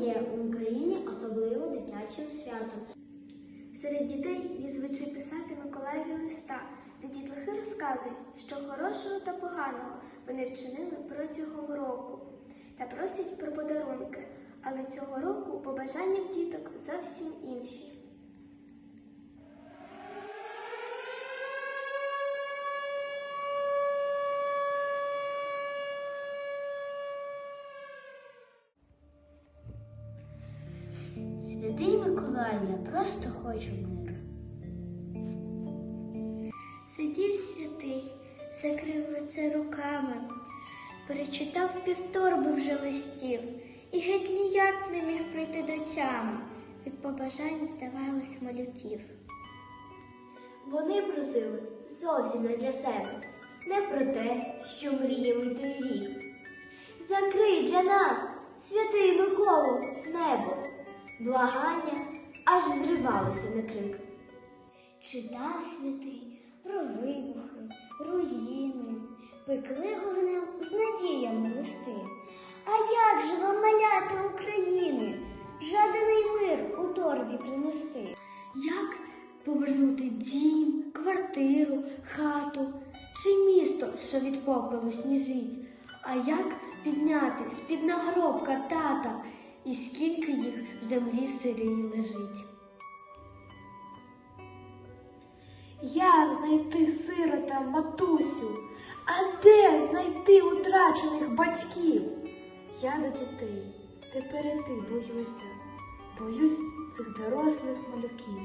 є в Україні особливо дитячим святом. Серед дітей є звичай писати Миколаєві листа, де дітлахи розказують, що хорошого та поганого вони вчинили протягом року та просять про подарунки. Але цього року побажання в діток зовсім інші. Святий Миколаю, я просто хочу миру. Сидів святий, закрив лице руками, перечитав півторби вже листів і геть ніяк не міг прийти до тями. Від побажань здавалось малюків. Вони просили зовсім не для себе, не про те, що мріяв той рік. Закрий для нас, святий благання аж зривалося на крик. Читав святий про вибухи, руїни, пекли вогнем з надіями листи. А як же вам маляти України, жаданий мир у торбі принести? Як повернути дім, квартиру, хату чи місто, що від попелу сніжить? А як підняти з-під нагробка тата, і скільки землі сирій лежить. Як знайти сирота матусю, а де знайти утрачених батьків? Я до дітей тепер і ти боюся, боюсь цих дорослих малюків.